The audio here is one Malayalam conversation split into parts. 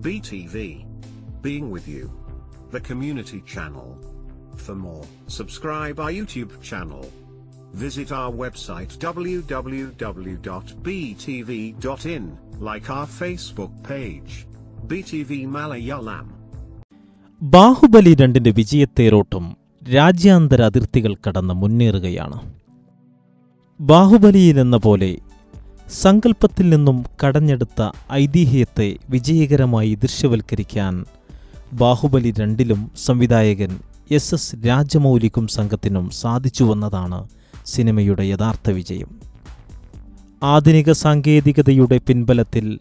BTV. Being with you. The community channel. For more, subscribe our YouTube channel. Visit our website www.btv.in, like our Facebook page. BTV Malayalam. Baahubali രണ്ടിന്റെ വിജയത്തേരോട്ടം രാജ്യാന്തര അതിർത്തികൾ കടന്ന് മുന്നേറുകയാണ് ബാഹുബലിയിലെന്ന പോലെ സങ്കല്പത്തിൽ നിന്നും കടഞ്ഞെടുത്ത ഐതിഹ്യത്തെ വിജയകരമായി ദൃശ്യവൽക്കരിക്കാൻ ബാഹുബലി രണ്ടിലും സംവിധായകൻ എസ് എസ് രാജമൗലിക്കും സംഘത്തിനും സാധിച്ചുവെന്നതാണ് സിനിമയുടെ യഥാർത്ഥ വിജയം. ആധുനിക സാങ്കേതികതയുടെ പിൻബലത്തിൽ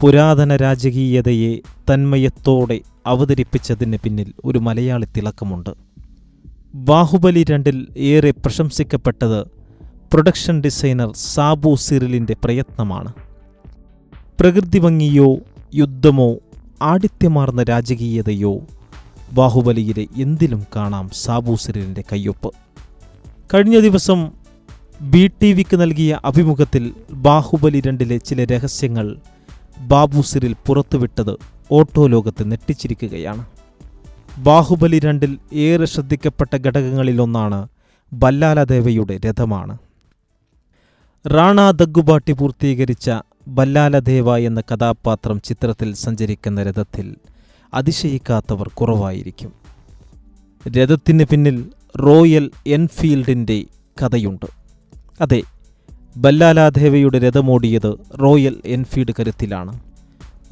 പുരാതന രാജകീയതയെ തന്മയത്തോടെ അവതരിപ്പിച്ചതിന് പിന്നിൽ ഒരു മലയാളി തിളക്കമുണ്ട്. ബാഹുബലി രണ്ടിൽ ഏറെ പ്രശംസിക്കപ്പെട്ടത് പ്രൊഡക്ഷൻ ഡിസൈനർ സാബു സിറിലിന്റെ പ്രയത്നമാണ്. പ്രകൃതി ഭംഗിയോ യുദ്ധമോ ആടിത്യമാർന്ന രാജകീയതയോ ബാഹുബലിയിലെ എന്തിലും കാണാം സാബു സിറിലിന്റെ കയ്യൊപ്പ്. കഴിഞ്ഞ ദിവസം ബി ടി വിക്ക് നൽകിയ അഭിമുഖത്തിൽ ബാഹുബലി രണ്ടിലെ ചില രഹസ്യങ്ങൾ ബാബു സിറിൽ പുറത്തുവിട്ടത് ഓട്ടോ ലോകത്ത് നെട്ടിച്ചിരിക്കുകയാണ്. ബാഹുബലി രണ്ടിൽ ഏറെ ശ്രദ്ധിക്കപ്പെട്ട ഘടകങ്ങളിലൊന്നാണ് ബല്ലാലദേവയുടെ രഥമാണ്. റാണ ദഗ്ഗുബാട്ടി പൂർത്തീകരിച്ച ബല്ലാലദേവ എന്ന കഥാപാത്രം ചിത്രത്തിൽ സഞ്ചരിക്കുന്ന രഥത്തിൽ അതിശയിക്കാത്തവർ കുറവായിരിക്കും. രഥത്തിന് പിന്നിൽ റോയൽ എൻഫീൽഡിന്റെ കഥയുണ്ട്. അതെ ബല്ലാലാദേവയുടെ രഥമോടിയത് റോയൽ എൻഫീൽഡ് കരുത്തിലാണ്.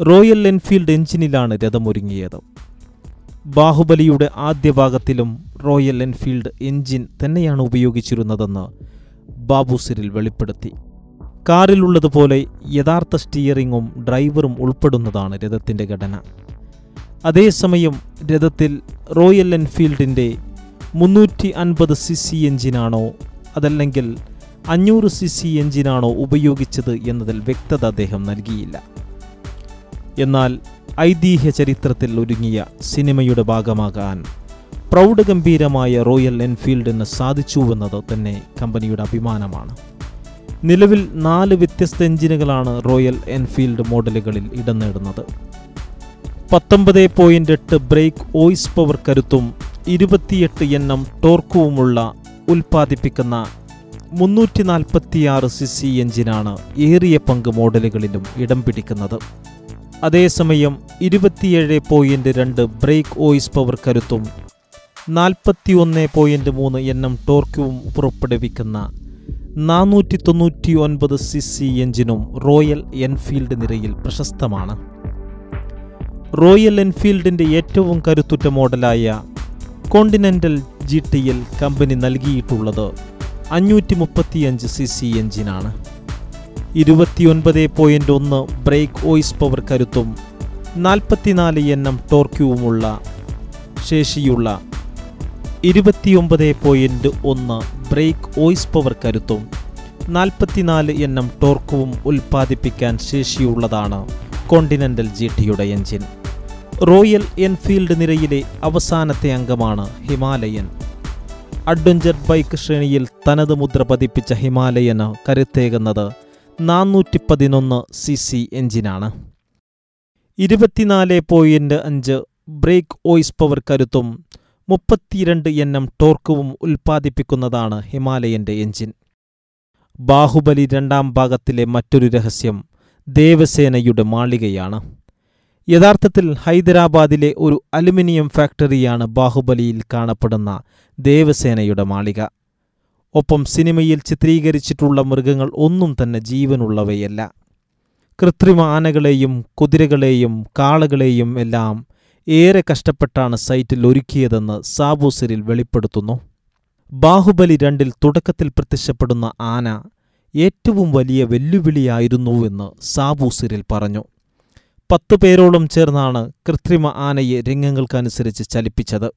റോയൽ എൻഫീൽഡ് എഞ്ചിനിലാണ് രഥമൊരുങ്ങിയത്. ബാഹുബലിയുടെ ആദ്യ ഭാഗത്തിലും റോയൽ എൻഫീൽഡ് എഞ്ചിൻ തന്നെയാണ് ഉപയോഗിച്ചിരുന്നതെന്ന് ബാബു സിരിൽ വെളിപ്പെടുത്തി കാറിലുള്ളതുപോലെ യഥാർത്ഥ സ്റ്റിയറിങ്ങും ഡ്രൈവറും ഉൾപ്പെടുന്നതാണ് രഥത്തിന്റെ ഘടന. അതേസമയം രഥത്തിൽ റോയൽ എൻഫീൽഡിന്റെ മുന്നൂറ്റി അൻപത് സി സി എഞ്ചിനാണോ അതല്ലെങ്കിൽ അഞ്ഞൂറ് സി സി എഞ്ചിനാണോ ഉപയോഗിച്ചത് എന്നതിൽ വ്യക്തത അദ്ദേഹം നൽകിയില്ല. എന്നാൽ ഐതിഹ്യ ചരിത്രത്തിൽ ഒരുങ്ങിയ സിനിമയുടെ ഭാഗമാകാൻ പ്രൗഢഗംഭീരമായ റോയൽ എൻഫീൽഡിന് സാധിച്ചുവെന്നത് തന്നെ കമ്പനിയുടെ അഭിമാനമാണ്. നിലവിൽ നാല് വ്യത്യസ്ത എഞ്ചിനുകളാണ് റോയൽ എൻഫീൽഡ് മോഡലുകളിൽ ഇടം നേടുന്നത്. പത്തൊമ്പത് പോയിന്റ് എട്ട് ബ്രേക്ക് ഓയിസ് പവർ കരുത്തും ഇരുപത്തിയെട്ട് എണ്ണം ടോർക്കുവുമുള്ള ഉൽപ്പാദിപ്പിക്കുന്ന മുന്നൂറ്റി നാൽപ്പത്തിയാറ് സി സി എഞ്ചിനാണ് ഏറിയ പങ്ക് മോഡലുകളിലും ഇടം പിടിക്കുന്നത്. അതേസമയം ഇരുപത്തിയേഴ് പോയിന്റ് രണ്ട് ബ്രേക്ക് ഓയിസ് പവർ കരുത്തും നാൽപ്പത്തി ഒന്ന് പോയിന്റ് മൂന്ന് എൻ എം ടോർക്കും പുറപ്പെടുവിക്കുന്ന നാനൂറ്റി തൊണ്ണൂറ്റി ഒൻപത് സി സി എഞ്ചിനും റോയൽ എൻഫീൽഡ് നിരയിൽ പ്രശസ്തമാണ്. റോയൽ എൻഫീൽഡിന്റെ ഏറ്റവും കരുത്തുറ്റ മോഡലായ കോണ്ടിനെന്റൽ ജി ടിയിൽ കമ്പനി നൽകിയിട്ടുള്ളത് അഞ്ഞൂറ്റി മുപ്പത്തിയഞ്ച് സി സി എഞ്ചിനാണ്. ഇരുപത്തിയൊൻപത് പോയിന്റ് ഒന്ന് ബ്രേക്ക് ഓയിസ് പവർ കരുത്തും നാൽപ്പത്തിനാല് എണ്ണം ടോർക്യുവുമുള്ള ശേഷിയുള്ള ഇരുപത്തിയൊമ്പത് പോയിന്റ് ഒന്ന് ബ്രേക്ക് ഓയിസ് പവർ കരുത്തും നാൽപ്പത്തിനാല് എണ്ണം ടോർക്കുവും ഉൽപ്പാദിപ്പിക്കാൻ ശേഷിയുള്ളതാണ് കോണ്ടിനെന്റൽ ജി ടിയുടെ എഞ്ചിൻ റോയൽ എൻഫീൽഡ് നിരയിലെ അവസാനത്തെ അംഗമാണ് ഹിമാലയൻ. അഡ്വഞ്ചർ ബൈക്ക് ശ്രേണിയിൽ തനത് മുദ്ര പതിപ്പിച്ച ഹിമാലയന് കരുത്തേകുന്നത് നാനൂറ്റി പതിനൊന്ന് സി സി എഞ്ചിനാണ് ഇരുപത്തിനാല് പോയിന്റ് അഞ്ച് ബ്രേക്ക് ഓയിസ് പവർ കരുത്തും മുപ്പത്തിരണ്ട് എൻ എം ടോർക്കുവും ഉൽപ്പാദിപ്പിക്കുന്നതാണ് ഹിമാലയന്റെ എഞ്ചിൻ ബാഹുബലി രണ്ടാം ഭാഗത്തിലെ മറ്റൊരു രഹസ്യം ദേവസേനയുടെ മാളികയാണ്. യഥാർത്ഥത്തിൽ ഹൈദരാബാദിലെ ഒരു അലുമിനിയം ഫാക്ടറിയാണ് ബാഹുബലിയിൽ കാണപ്പെടുന്ന ദേവസേനയുടെ മാളിക. ഒപ്പം സിനിമയിൽ ചിത്രീകരിച്ചിട്ടുള്ള മൃഗങ്ങൾ ഒന്നും തന്നെ ജീവനുള്ളവയല്ല. കൃത്രിമ ആനകളെയും കുതിരകളെയും കാളകളെയും എല്ലാം ഏറെ കഷ്ടപ്പെട്ടാണ് സൈറ്റിൽ ഒരുക്കിയതെന്ന് സാബൂസരിൽ സിരിൽ വെളിപ്പെടുത്തുന്നു. ബാഹുബലി രണ്ടിൽ തുടക്കത്തിൽ പ്രത്യക്ഷപ്പെടുന്ന ആന ഏറ്റവും വലിയ വെല്ലുവിളിയായിരുന്നുവെന്ന് സാബൂസിരിൽ പറഞ്ഞു. പത്തു പേരോളം ചേർന്നാണ് കൃത്രിമ ആനയെ രംഗങ്ങൾക്കനുസരിച്ച് ചലിപ്പിച്ചത്.